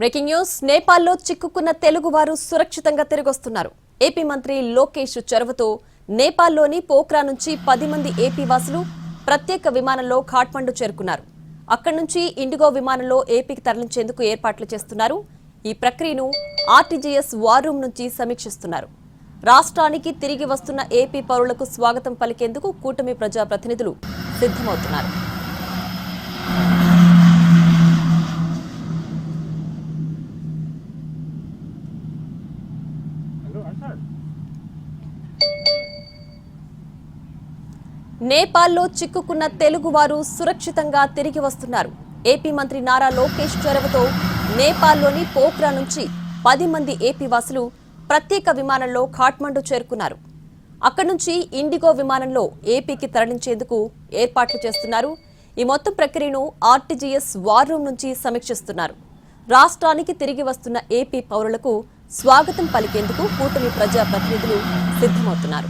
Breaking news నేపాల్లో చిక్కుకున్న తెలుగువారు సురక్షితంగా తిరిగొస్తున్నారు. ఏపీ మంత్రి లోకేష్ చొరవతో నేపాల్లోని పోక్రా నుంచి పది మంది ఏపీ వాసులు ప్రత్యేక విమానంలో ఖాట్మండు చేరుకున్నారు. అక్కడి నుంచి ఇండిగో విమానంలో ఏపీకి తరలించేందుకు ఏర్పాట్లు చేస్తున్నారు. ఈ ప్రక్రియను ఆర్టీజీఎస్ వార్ రూమ్ నుంచి సమీక్షిస్తున్నారు. రాష్ట్రానికి తిరిగి వస్తున్న ఏపీ పౌరులకు స్వాగతం పలికేందుకు కూటమి ప్రజాప్రతినిధులు సిద్ధమవుతున్నారు. నేపాల్లో చిక్కుకున్న తెలుగువారు సురక్షితంగా తిరిగి వస్తున్నారు. ఏపీ మంత్రి నారా లోకేష్ చొరవతో నేపాల్లోని పోఖ్రా నుంచి పది మంది ఏపీ వాసులు ప్రత్యేక విమానంలో ఖాట్మండు చేరుకున్నారు. అక్కడి నుంచి ఇండిగో విమానంలో ఏపీకి తరలించేందుకు ఏర్పాట్లు చేస్తున్నారు. ఈ మొత్తం ప్రక్రియను ఆర్టీజీఎస్ వార్ రూమ్ నుంచి సమీక్షిస్తున్నారు. రాష్ట్రానికి తిరిగి వస్తున్న ఏపీ పౌరులకు స్వాగతం పలికేందుకు కూటమి ప్రజాప్రతినిధులు సిద్ధమవుతున్నారు.